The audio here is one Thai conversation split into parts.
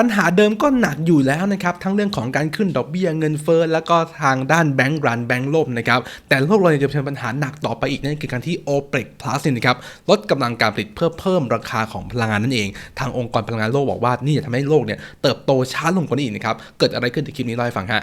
ปัญหาเดิมก็หนักอยู่แล้วนะครับ ทั้งเรื่องของการขึ้นดอกเบี้ยเงินเฟ้อแล้วก็ทางด้านแบงก์รันแบงก์ล่มนะครับ แต่โลกเราจะเผชิญปัญหาหนักต่อไปอีกนั่นคือการที่ OPEC Plus นี่นะครับลดกำลังการผลิตเพื่อเพิ่มราคาของพลังงานนั่นเอง ทางองค์กรพลังงานโลกบอกว่านี่จะทำให้โลกเนี่ยเติบโตช้าลงกว่านี้อีกนะครับ เกิดอะไรขึ้นในคลิปนี้เล่าให้ฟังฮะ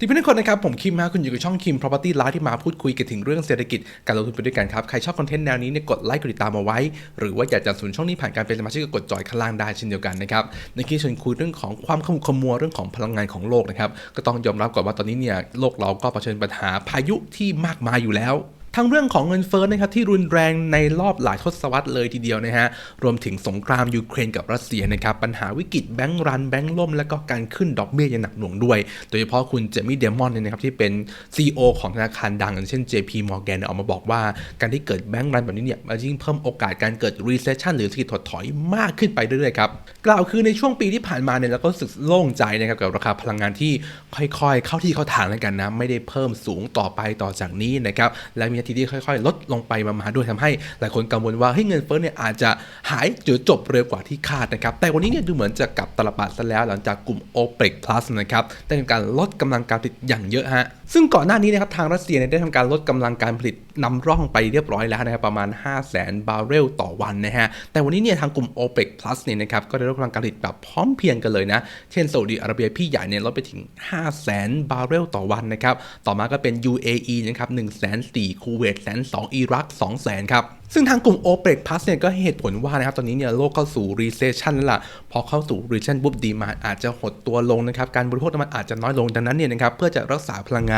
ที่เพื่อนๆคนนะครับ ผมคิมฮะคุณอยู่กับช่องคิม Property ไลฟ์ที่มาพูดคุยกันถึงเรื่องเศรษฐกิจการลงทุนไปด้วยกันครับ ใครชอบคอนเทนต์แนวนี้เนี่ยกดไลค์กดติดตามเอาไว้ หรือว่าอยากจะสนุนช่องนี้ผ่านการเป็นสมาชิกก็กดจอยข้างล่างได้เช่นเดียวกันนะครับในคลิปชวนคุยเรื่องของความขมุกขมัวเรื่องของพลังงานของโลกนะครับก็ต้องยอมรับก่อนว่าตอนนี้เนี่ยโลกเราก็เผชิญปัญหาพายุที่มากมายอยู่แล้ว ทั้งเรื่องของเงินเฟ้อนะครับที่รุนแรงในรอบหลายทศวรรษเลยทีเดียวนะฮะรวมถึงสงครามยูเครนกับรัสเซียนะครับปัญหาวิกฤตแบงก์รันแบงก์ล่ม และก็การขึ้นดอกเบี้ยอย่างหนักหน่วงด้วย โดยเฉพาะคุณเจมี่เดมอนเนี่ยนะครับที่เป็น CEO ของธนาคารดังอย่างเช่น JP Morgan เนี่ยออกมาบอกว่า การที่เกิดแบงก์รันแบบนี้เนี่ยมันยิ่งเพิ่มโอกาสการเกิด recession หรือเศรษฐกิจถดถอยมากขึ้นไปเรื่อยๆครับกล่าวคือในช่วงปีที่ผ่านมาเนี่ยเราก็รู้สึกโล่งใจนะครับกับราคาพลังงานที่ค่อยๆ เข้าที่เข้าทางแล้วกันนะไม่ได้เพิ่มสูงต่อไปต่อจากนี้นะครับและมีทีที่ค่อยๆ ลดลงไปมาๆด้วยทำให้หลายคนกังวลว่าเฮ้ยเงินเฟ้อเนี่ยอาจจะหายหรือจบเร็วกว่าที่คาดนะครับ แต่วันนี้เนี่ยดูเหมือนจะกลับตลบาดซะแล้วหลังจากกลุ่ม OPEC Plus นะครับได้ทำการลดกำลังการผลิตอย่างเยอะฮะ ซึ่งก่อนหน้านี้นะครับทางรัสเซียได้ทำการลดกำลังการผลิตนำร่องไปเรียบร้อยแล้วนะครับประมาณ 5 0 0 0 0 0บาร์เรลต่อวันนะฮะแต่วันนี้เนี่ยทางกลุ่ม OPEC Plus เนี่ยนะครับก็ได้ลดกำลังการผลิตแบบพร้อมเพรียงกันเลยนะ เช่นซาอุดิอาระเบียพี่ใหญ่เนี่ยลดไปถึง 5 0 0 0 0 0บาร์เรลต่อวันนะครับต่อมาก็เป็น UAE นะครับ1 4 0 0 0คูเวตแสนสองอิรัก2 0 0 0 0ครับซึ่งทางกลุ่ม OPEC Plus เนี่ยก็เหตุผลว่านะครับตอนนี้เนี่ยโลกเข้าสู่ recession แล้วล่ะ พอเข้าสู่ recession ปุ๊บดีมาอาจจะหดตัวลงนะครับการบริโภคน้ำมันอาจจะน้อยลงดังนั้นเนี่ยนะครับเพื่อจะรักษาพลังง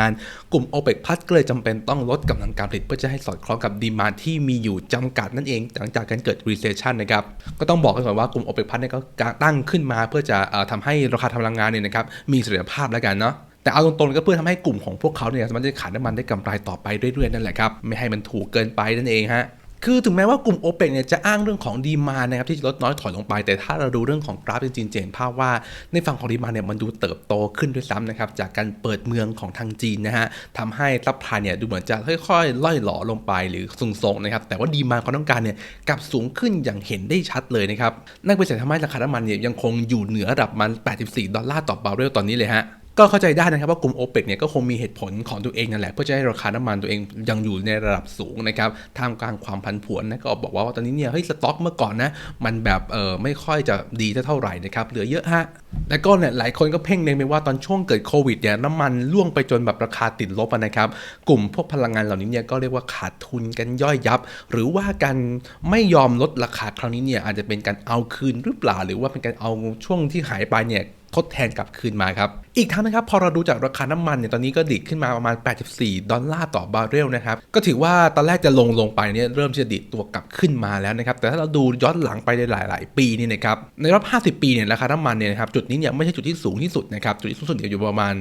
านกลุ่ม OPEC Plus ก็เลยจำเป็นต้องลดกำลังการผลิตเพื่อจะให้สอดคล้องกับดีมาที่มีอยู่จำกัดนั่นเองหลังจากการเกิด recession นะครับก็ต้องบอกกันก่อนว่ากลุ่ม OPEC Plus เนี่ยก็ตั้งขึ้นมาเพื่อจะอทำให้ราคาพลังงานเนี่ยนะครับมีเสถียรภาพแล้วกันเนาะแต่เอาตรงๆก็เพื่อทำให้กลุ่มของพวกเขาเนี่ยสามารถจะขายน้ำมันได้กำไรต่อไปเรื่อยๆนั่นแหละครับ ไม่ให้มันถูกเกินไปนั่นเองฮะ คือถึงแม้ว่ากลุ่ม o p e c เนี่ยจะอ้างเรื่องของดีมานะครับที่ลดน้อยถอยลงไป แต่ถ้าเราดูเรื่องของกราฟจริงๆเห็นภาพว่าในฝั่งของดีมาเนี่ยมันดูเติบโตขึ้นด้วยซ้ำนะครับจากการเปิดเมืองของทางจีนนะฮะทำให้ซัพพลายเนี่ยดูเหมือนจะค่อยๆล่อยหล่อลงไปหรือทรงๆนะครับแต่ว่าดีมาความต้องการเนี่ยกลับสูงขึ้นอย่างเห็นได้ชัดเลยนะครับนั่นเป็นสาเหตุทำให้ราคาน้ำมันเนี่ยยังคงอยู่เหนือระดับมัน 84 ดอลลาร์ต่อบาร์เรลตอนนี้เลยฮะ ก็เข้าใจได้นะครับว่ากลุ่ม o p e c เนี่ยก็คงมีเหตุผลของตัวเองนั่นแหละเพื่อจะให้ราคาน้ำมันตัวเองยังอยู่ในระดับสูงนะครับท่ามกลางความผันผวนนะก็บอกว่าตอนนี้เนี่ยเฮ้ยสต็อกเมื่อก่อนนะมันแบบเออไม่ค่อยจะดีเท่าไหร่นะครับเหลือเยอะฮะแล้วก็เนี่ยหลายคนก็เพ่งเล็งไปว่าตอนช่วงเกิดโควิดเนี่ยน้ำมันล่วงไปจนแบบราคาติดลบนะครับกลุ่มพวกพลังงานเหล่านี้เนี่ยก็เรียกว่าขาดทุนกันย่อยยับ หรือว่าการไม่ยอมลดราคาครั้งนี้เนี่ยอาจจะเป็นการเอาคืนหรือเปล่า หรือว่าเป็นการเอาช่วงที่หายไปเนี่ย ทดแทนกลับคืนมาครับ อีกทั้งนะครับพอเราดูจากราคาน้ำมันเนี่ยตอนนี้ก็ดิดขึ้นมาประมาณ 84 ดอลลาร์ต่อบาร์เรลนะครับ ก็ถือว่าตอนแรกจะลงลงไปเนี่ยเริ่มจะดิดตัวกลับขึ้นมาแล้วนะครับ แต่ถ้าเราดูย้อนหลังไปในหลาย ๆ ปีนี่นะครับ ในรอบ 50 ปีเนี่ยราคาน้ำมันเนี่ยนะครับจุดนี้เนี่ยไม่ใช่จุดที่สูงที่สุดนะครับ จุดที่สูงสุดเนี่ยอยู่ประมาณ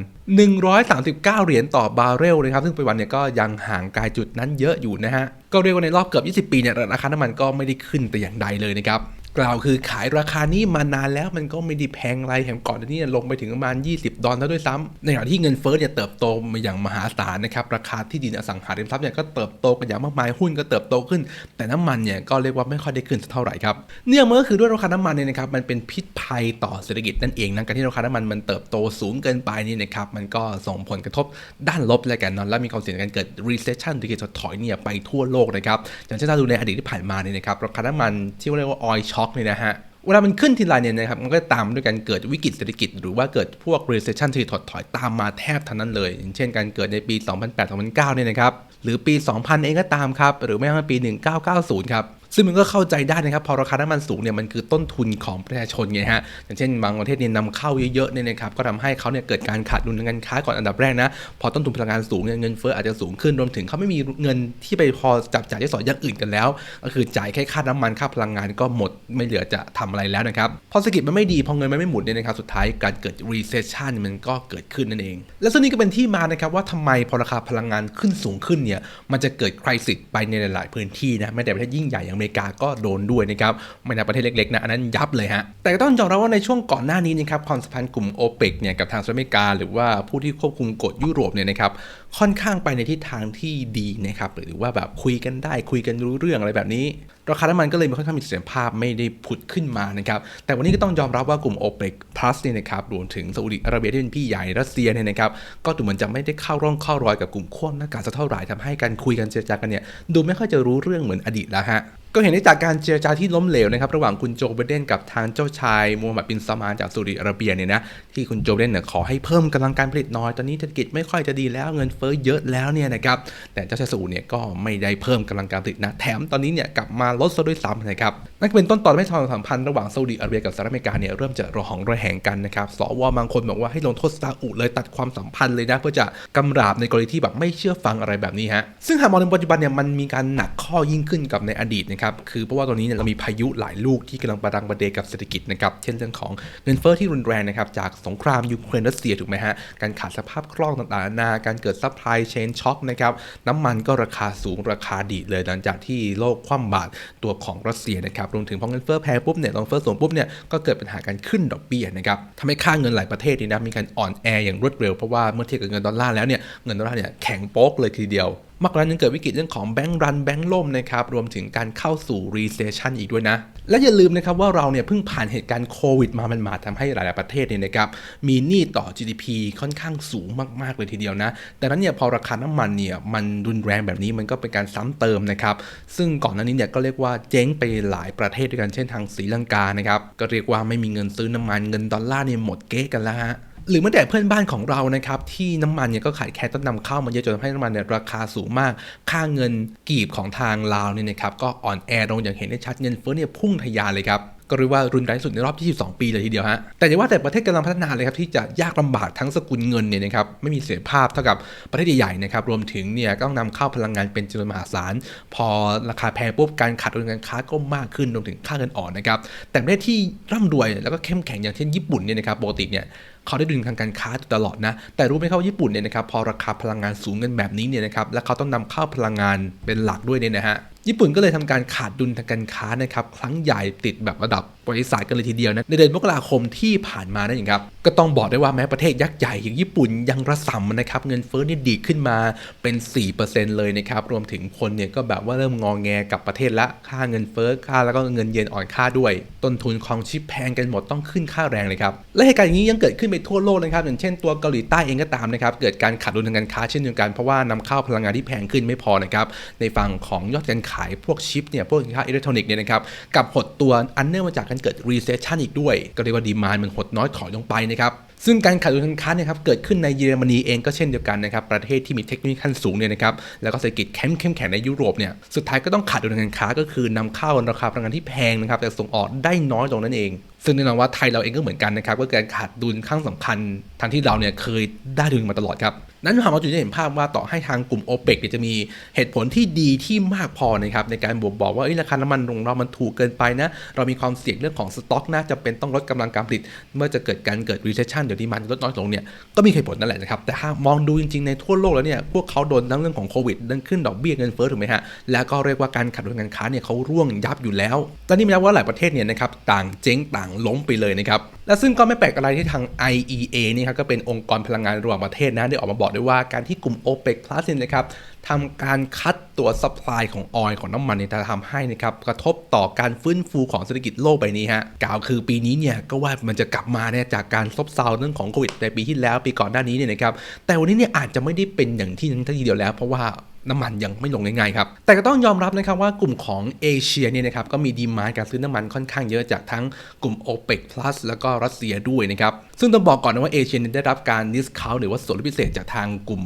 139 เหรียญต่อบาร์เรลนะครับ ซึ่งปัจจุบันเนี่ยก็ยังห่างไกลจุดนั้นเยอะอยู่นะฮะ ก็เรียกว่าในรอบเกือบ 20 ปีเนี่ยราคาน้ำมันก็ไม่ได้ขึ้นแต่อย่างใดเลยนะครับ กล่าวคือขายราคานี้มานานแล้วมันก็ไม่ได้แพงไรแถมก่อนนี้ลงไปถึงประมาณ 20 ดอลลาร์ด้วยซ้ำในขณะที่เงินเฟ้อเนี่ยเติบโตมาอย่างมหาศาลนะครับ ราคาที่ดินอสังหาริมทรัพย์เนี่ยก็เติบโตกันอย่างมากมายหุ้นก็เติบโตขึ้น แต่น้ำมันเนี่ยก็เรียกว่าไม่ค่อยได้ขึ้นสักเท่าไหร่ครับเนื่องมาก็คือด้วยราคาน้ำมันเนี่ยนะครับมันเป็นพิษภัยต่อเศรษฐกิจนั่นเองนะการที่ราคาน้ำมันมันเติบโตสูงเกินไปนี่นะครับมันก็ส่งผลกระทบด้านลบเลยกันนาะและมีความเสี่ยงการเกิด recession เศรษฐกิจถดถอยเนี่ยไปทั่วโลกนะครับอย่างเช่นถ้าดูในอดีตที่ผ่านมาเนี่ยนะครับราคาน้ำมันที่เรียกว่า oil shock เนี่ยนะฮะเวลามันขึ้นทีไรเนี่ยนะครับมันก็ตามด้วยการเกิดวิกฤตเศรษฐกิจ หรือว่าเกิดพวก recession ที่ถดถอยตามมาแทบทั้งนั้นเลย อย่างเช่นการเกิดในปี 2008-2009 เนี่ยนะครับ หรือปี 2000 เองก็ตามครับ หรือแม้กระทั่งปี 1990 ครับ ซึ่งมันก็เข้าใจได้นะครับ พอราคาน้ำมันสูงเนี่ยมันคือต้นทุนของประชาชนไงฮะอย่างเช่นบางประเทศเนี่ยนำเข้าเยอะๆเนี่ยนะครับก็ทำให้เขาเนี่ยเกิดการขาดดุลทางการค้าก่อนอันดับแรกนะพอต้นทุนพลังงานสูงเนี่ยเงินเฟ้ออาจจะสูงขึ้นรวมถึงเขาไม่มีเงินที่ไปพอจับจ่ายใช้สอยอย่างอื่นกันแล้ว ก็คือจ่ายแค่ค่าน้ำมันค่าพลังงานก็หมดไม่เหลือจะทำอะไรแล้วนะครับพอเศรษฐกิจมันไม่ดีพอเงินมันไม่หมุนเนี่ยนะครับสุดท้ายการเกิด recession มันก็เกิดขึ้นนั่นเอง และซึ่งนี่ก็เป็นที่มานะครับว่าทำไมพอราคาพลังงานขึ้นสูงขึ้นเนี่ยมันจะเกิดคริสิสไปในหลาย ๆ พื้นที่นะแม้แต่ประเทศยิ่งใหญ่อย่างเมริกาก็โดนด้วยนะครับไม่นับประเทศเล็กๆนะอันนั้นยับเลยฮะแต่ก็ต้องยอมรับว่าในช่วงก่อนหน้านี้นะครับความสัมพันธ์กลุ่มโอเปกเนี่ยกับทางสหรัฐอเมริกา หรือว่าผู้ที่ควบคุมกฎยุโรปเนี่ยนะครับค่อนข้างไปในทิศทางที่ดีนะครับหรือว่าแบบคุยกันได้คุยกันรู้เรื่องอะไรแบบนี้ ราคาน้ำมันก็เลยมีค่อนข้างมีเสถียรภาพไม่ได้ผุดขึ้นมานะครับแต่วันนี้ก็ต้องยอมรับว่ากลุ่ม OPEC Plus เนี่ยนะครับรวมถึงซาอุดิอาระเบียที่เป็นพี่ใหญ่รัสเซียเนี่ยนะครับก็ดูเหมือนจะไม่ได้เข้าร่องเข้ารอยกับกลุ่มขั้วอำนาการสักเท่าไหร่ทำให้การคุยกันเจรจากันเนี่ยดูไม่ค่อยจะรู้เรื่องเหมือนอดีตแล้วฮะก็เห็นได้จากการเจรจาที่ล้มเหลวนะครับระหว่างคุณโจไบเดนกับทางเจ้าชายมูฮัมหมัดบินซามานจากซาอุดิอาระเบียเนี่ยนะที่คุณโจไบเดนเนี่ยขอให้เพิ่มกำลังการผลิตน้อยตอนนี้เศรษฐกิจไม่ค่อยจะดีแล้วเงินเฟ้อเยอะแล้วเนี่ยนะครับแต่เจ้าชายซาอุเนี่ยก็ไม่ได้เพิ่มกำลังการผลิตนะแถมตอนนี้เนี่ยกลับมาลดซะด้วยซ้ำนะครับนั่นเป็นต้นตอนให้ความสัมพันธ์ระหว่างซาอุดิอาระเบียกับสหรัฐอเมริกาเนี่ยเริ่มจะระหองระแหงกันนะครับสวบางคนบอกว่าให้ลงโทษซาอุเลยตัดความสัมพันธ์เลยนะเพื่อจะกำราบในกรณีที่แบบไม่เชื่อฟังอะไรแบบนี้ฮะซึ่งหากมองในปัจจุบันเนี่ยมันมีการหนักข้อยิ่งขึ้นกับในอดีตนะครับคือเพราะว่าตอนนี้เนี่ยเรามีพายุหลายลูกที่กำลังประดังประเดกับเศรษฐกิจนะครับเช่นเรื่องของเงินเฟ้อที่รุนแรงนะครับจากสงครามยูเครนรัสเซียถูกไหมฮะการขาดสภาพคล่องต่างๆนานาการเกิดซัพพลายเชนช็อคนะครับน้ำมันก็ราคาสูงราคาดีเลยหลังจากที่โลกคว่ำบาตรตัวของรัสเซียนะครับรวมถึงพอเงินเฟ้อแพงปุ๊บเนี่ยเงินเฟ้อสูงปุ๊บเนี่ยก็เกิดปัญหาการขึ้นดอกเบี้ยนะครับทำให้ค่าเงินหลายประเทศนี่นะมีการอ่อนแออย่างรวดเร็วเพราะว่าเมื่อเทียบกับเงินดอลลาร์แล้วเนี่ยเงินดอลลาร์เนี่ยแข็งโป๊กเลยทีเดียว มากกว่านั้นยังเกิดวิกฤตเรื่องของแบงก์รันแบงก์ล่มนะครับรวมถึงการเข้าสู่ recession อีกด้วยนะ และอย่าลืมนะครับว่าเราเนี่ยเพิ่งผ่านเหตุการณ์โควิดมามันมาทำให้หลาย ๆ ประเทศเนี่ยนะครับมีหนี้ต่อ GDP ค่อนข้างสูงมาก ๆ เลยทีเดียวนะแต่นั้นเนี่ยพอราคาน้ำมันเนี่ยมันรุนแรงแบบนี้มันก็เป็นการซ้ำเติมนะครับซึ่งก่อนหน้านี้เนี่ยก็เรียกว่าเจ๊งไปหลายประเทศด้วยกันเช่นทางศรีลังกานะครับก็เรียกว่าไม่มีเงินซื้อน้ำมันเงินดอลลาร์เนี่ยหมดเก๊กันแล้วฮะ หรือแม้แต่เพื่อนบ้านของเรานะครับ ที่น้ำมันเนี่ยก็ขาดแคลนต้นนำเข้ามาเยอะจนทำให้น้ำมันเนี่ยราคาสูงมาก ค่าเงินกีบของทางลาวเนี่ยนะครับก็อ่อนแอลงอย่างเห็นได้ชัดเงินเฟ้อเนี่ยพุ่งทะยานเลยครับก็เรียกว่ารุนแรงที่สุดในรอบ 22 ปีเลยทีเดียวฮะ แต่อย่าว่าแต่ประเทศกำลังพัฒนาเลยครับที่จะยากลำบากทั้งสกุลเงินเนี่ยนะครับไม่มีเสถียรภาพเท่ากับประเทศใหญ่ๆนะครับรวมถึงเนี่ยต้องนำเข้าพลังงานเป็นจำนวนมหาศาล พอราคาแพงปุ๊บการขาดดุลการค้าก็มากขึ้นรวมถึงค่าเงินอ่อนนะครับแต่ประเทศที่ร่ำรวยแล้วก็เข้มแข็งอย่างเช่นญี่ปุ่นเนี่ยนะครับปกติเนี่ย เขาได้ดึงทางการค้าตลอดนะ แต่รู้ไหมครับว่าญี่ปุ่นเนี่ยนะครับพอราคาพลังงานสูงเงินแบบนี้เนี่ยนะครับและเขาต้องนำเข้าพลังงานเป็นหลักด้วยเนี่ยนะฮะญี่ปุ่นก็เลยทำการขาดดุลทางการค้านะครับครั้งใหญ่ติดแบบระดับประวัติศาสตร์กันเลยทีเดียวนะในเดือนมกราคมที่ผ่านมานั่นเองครับก็ต้องบอกได้ว่าแม้ประเทศยักษ์ใหญ่อย่างญี่ปุ่นยังระส่ำนะครับเงินเฟ้อเนี่ยดีขึ้นมาเป็น 4%เลยนะครับรวมถึงคนเนี่ยก็แบบว่าเริ่มงองแงกับประเทศละค่าเงินเฟ้อค่าแล้วก็เงินเยนอ่อนค่าด้วย ต้นทุนของชิปแพงกันหมดต้องขึ้นค่าแรงเลยครับและเหตุการณ์อย่างนี้ยังเกิดขึ้นไปทั่วโลกนะครับอย่างเช่นตัวเกาหลีใต้เองก็ตามนะครับเกิดการขาดดุลทางการค้าเช่นเดียวกันเพราะว่านำเข้าพลังงานที่แพงขึ้นไม่พอนะครับในฝั่งของยอดการขายพวกชิปเนี่ยพวกสินค้าอิเล็กทรอนิกส์เนี่ยนะครับกับหดตัวอันเนื่องมาจากการเกิด recession อีกด้วย ก็เรียกว่าดีมานมันหดน้อยถอยลงไปนะครับซึ่งการขาดดุลการค้าเนี่ยครับเกิดขึ้นในเยอรมนีเองก็เช่นเดียวกันนะครับประเทศที่มีเทคโนโลยีขั้นสูงเนี่ยนะครับแล้วก็เศรษฐกิจเข้มแข็งในยุโรปเนี่ยสุดท้ายก็ต้องขาดดุลการค้าก็คือนำเข้าราคาพลังงานที่แพงนะครับแต่ส่งออกได้น้อยลงนั่นเอง ซึ่งแน่นอนว่าไทยเราเองก็เหมือนกันนะครับก็การขาดดุลครั้งสำคัญทั้งที่เราเนี่ยเคยได้ดุลมาตลอดครับ นั้นหากเราจุดจะเห็นภาพว่าต่อให้ทางกลุ่มโอเปกจะมีเหตุผลที่ดีที่มากพอนะครับในการบอกบอกว่าอ้ยราคาน้ำมันของเรามันถูกเกินไปนะ เรามีความเสี่ยงเรื่องของสต็อกน่าจะเป็นต้องลดกำลังการผลิต เมื่อจะเกิดการเกิด recession เดี๋ยวดีมันลดน้อยลงเนี่ยก็มีเหตุผลนั่นแหละนะครับแต่ถ้ามองดูจริงๆในทั่วโลกแล้วเนี่ยพวกเขาโดนทั้งเรื่องของโควิดดันขึ้นดอกเบี้ยเงินเฟ้อถูกไหมฮะแล้วก็เรียกว่าการขาดดุลการค้าเนี่ยเขาร่วงยับอยู่แล้วตอนนี้ไม่นับว่าหลายประเทศเนี่ยนะครับต่างเจ๊งต่างล้มไปเลยนะครับ และซึ่งก็ไม่แปลกอะไรที่ทาง IEA นี่ครับก็เป็นองค์กรพลังงานระหว่างประเทศนะได้ออกมาบอกด้วยว่าการที่กลุ่ม OPEC Plus เนี่ยนะครับทำการคัดตัวซัพพลายของออยล์ของน้ำมันเนี่ยจะทำให้นะครับกระทบต่อการฟื้นฟูของเศรษฐกิจโลกใบนี้ฮะกล่าวคือปีนี้เนี่ยก็ว่ามันจะกลับมาเนี่ยจากการซบเซาเรื่องของโควิดในปีที่แล้วปีก่อนหน้านี้เนี่ยนะครับแต่วันนี้เนี่ยอาจจะไม่ได้เป็นอย่างที่นั้นทีเดียวแล้ว เพราะว่า น้ำมันยังไม่ลงง่ายๆครับ แต่ก็ต้องยอมรับนะครับว่ากลุ่มของเอเชียเนี่ยนะครับก็มีดีมานการซื้อน้ำมันค่อนข้างเยอะจากทั้งกลุ่ม o p e ป Plus แล้วก็รัสเซียด้วยนะครับ ซึ่งต้องบอกก่อนนะว่าเอเชียได้รับการดิสคาวหรือว่าส่วนลดพิเศษจากทางกลุ่ม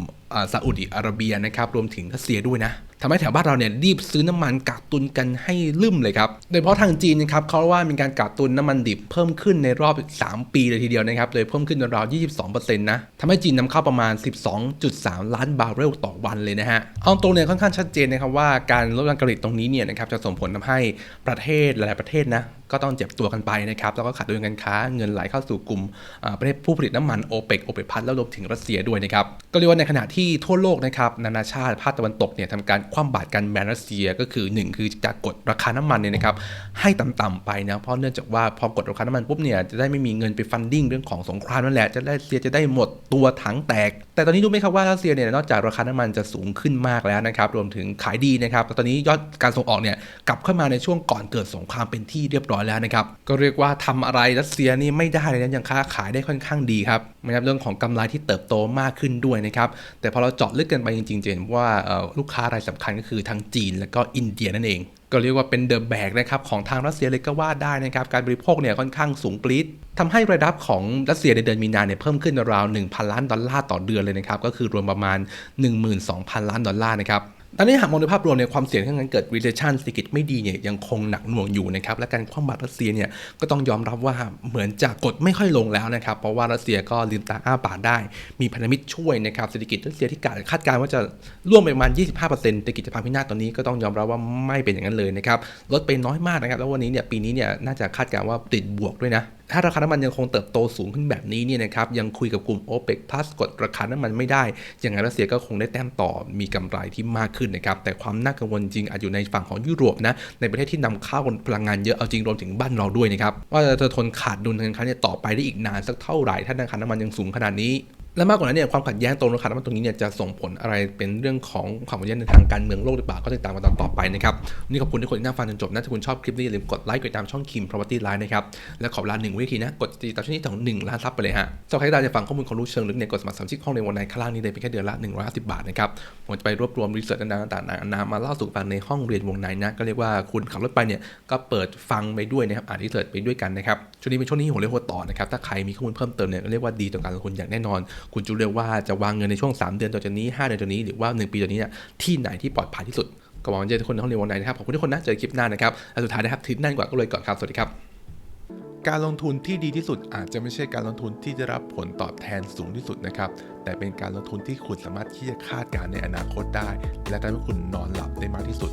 ซาอุดิอาระเบียนะครับรวมถึงรัสเซียด้วยนะ ทำให้แถวบ้านเราเนี่ยรีบซื้อน้ำมันกักตุนกันให้ลืมเลยครับ โดยเฉพาะทางจีนนะครับเขาว่ามีการกักตุนน้ำมันดิบเพิ่มขึ้นในรอบ 3 ปีเลยทีเดียวนะครับ โดยเพิ่มขึ้นราว22%นะทำให้จีนนำเข้าประมาณ 12.3 ล้านบาร์เรลต่อวันเลยนะฮะ เอาตรงเนี่ยค่อนข้างชัดเจนนะครับว่าการลดการผลิตตรงนี้เนี่ยนะครับจะส่งผลทำให้ประเทศหลาย ๆ ประเทศนะก็ต้องเจ็บตัวกันไปนะครับ แล้วก็ขาดดุลการค้าเงินไหลเข้าสู่กลุ่มประเทศผู้ผลิตน้ำมันโอเปกโอเปพัทแล้วรวมถึงรัสเซียด้วยนะครับ ก็เรียกว่าในขณะที่ทั่วโลกนะครับนานาชาติภาคตะวันตกเนี่ยทำการคว่ำบาตรกันแบนรัสเซียก็คือ 1 คือจะกดราคาน้ำมันเนี่ยนะครับให้ต่ำๆไปนะเพราะเนื่องจากว่าพอกดราคาน้ำมันปุ๊บเนี่ยจะได้ไม่มีเงินไปฟันดิ้งเรื่องของสงครามนั่นแหละจะได้เซียจะได้หมดตัวถังแตก แต่ตอนนี้รู้ไหมครับว่ารัสเซียเนี่ยนอกจากราคาน้ำมันจะสูงขึ้นมากแล้วนะครับรวมถึงขายดีนะครับตอนนี้ยอดการส่งออกเนี่ยกลับเข้ามาในช่วงก่อนเกิดสงครามเป็นที่เรียบร้อยแล้วนะครับก็เรียกว่าทำอะไรรัสเซียนี่ไม่ได้เลยนะยังค้าขายได้ค่อนข้างดีครับ นะครับเรื่องของกำไรที่เติบโตมากขึ้นด้วยนะครับแต่พอเราเจาะลึกกันไปจริงๆจะเห็นว่าลูกค้ารายสำคัญก็คือทั้งจีนและก็อินเดียนั่นเองก็เรียกว่าเป็นเดอะแบกนะครับของทางรัสเซียเลยก็ว่าได้นะครับการบริโภคเนี่ยค่อนข้างสูงปรี๊ดทำให้รายรับของรัสเซียในเดือนมีนาเนี่ยเพิ่มขึ้นราว 1,000 ล้านดอลลาร์ต่อเดือนเลยนะครับก็คือรวมประมาณ 12,000 ล้านดอลลาร์นะครับ ตอนนี้หากมองในภาพรวมเนี่ยความเสี่ยงที่การเกิด recession เศรษฐกิจไม่ดีเนี่ยยังคงหนักหน่วงอยู่นะครับและการคว่ำบาตรรัสเซียเนี่ยก็ต้องยอมรับว่าเหมือนจะกดไม่ค่อยลงแล้วนะครับเพราะว่ารัสเซียก็ลืมตาอ้าปากได้ มีพันธมิตรช่วยนะครับเศรษฐกิจรัสเซียที่คาดการณ์ว่าจะร่วงไปประมาณ 25%เศรษฐกิจจะพังพินาศตอนนี้ก็ต้องยอมรับว่าไม่เป็นอย่างนั้นเลยนะครับลดไปน้อยมากนะครับแล้ววันนี้เนี่ยปีนี้เนี่ยน่าจะคาดการณ์ว่าติดบวกด้วยนะถ้าราคาน้ำมันยังคงเติบโตสูงขึ้นแบบนี้เนี่ยนะครับยังคุยกับกลุ่ม o p e ป Plus กดราคาน้ำมันไม่ได้ อย่างไรรัสเซียก็คงได้แต้มต่อมีกำไรที่มากขึ้นนะครับแต่ความน่ากังวลจริงอาจอยู่ในฝั่งของยุโรปนะในประเทศที่นำเข้าพลังงานเยอะเอาจริงรวมถึงบ้านเราด้วยนะครับว่าจะทนขาดดุลทางการค้าเนี่ยต่อไปได้อีกนานสักเท่าไหร่ถ้าราคาน้ำมันยังสูงขนาดนี้ และมากกว่านั้นเนี่ยความขัดแย้งตรงราคาน้ำมันตรงนี้เนี่ยจะส่งผลอะไรเป็นเรื่องของความขัดแย้งในทางการเมืองโลกหรือเปล่าก็ติดตามมาตอนต่อไปนะครับวันนี้ขอบคุณทุกคนที่นั่งฟังจนจบนะถ้าคุณชอบคลิปนี้อย่าลืมกดไลค์กดติดตามช่องคิม property line นะครับและขอเวลาหนึ่งวิธีนะกดติดตามช่องนี้ถึงหนึ่งล้านซับไปเลยฮะสำหรับใครที่อยากจะฟังข้อมูลความรู้เชิงลึกเนี่ยกดสมัครสมาชิกห้องในวันในข้างล่างนี้เลยเพียงแค่เดือนละ150บาทนะครับผมจะไปรวบรวมรีเสิร์ชต่างๆนานามาเล่าสู่ฟังในห้องเรียนวงในนะก็เรียกว่าคุณขับรถไปเนี่ยก็เปิดฟังไปด้วยนะครับอ่านรีเสิร์ชไปด้วยกันนะครับช่วงนี้เป็นช่วงนี้หัวเรียวหัวต่อนะครับถ้าใครมีข้อมูลเพิ่มเติมเนี่ยก็เรียกว่าดีต่อการลงทุนอย่างแน่นอนคุณจะเรียกว่าจะวางเงินในช่วง 3 เดือนต่อจากนี้ 5 เดือนต่อนี้หรือว่า 1 ปีต่อนี้เนี่ยที่ไหนที่ปลอดภัยที่สุด ก็หวังจะเจทุกคนในห้องเรียนวันไหนนะครับขอบคุณทุกคนนะเจอคลิปหน้านะครับและสุดท้ายนะครับทิ้งนั่นกว่าก็เลยก่อนครับสวัสดีครับการลงทุนที่ดีที่สุดอาจจะไม่ใช่การลงทุนที่จะรับผลตอบแทนสูงที่สุดนะครับ แต่เป็นการลงทุนที่คุณสามารถที่จะคาดการณ์ในอนาคตได้ และทำให้คุณนอนหลับได้มากที่สุด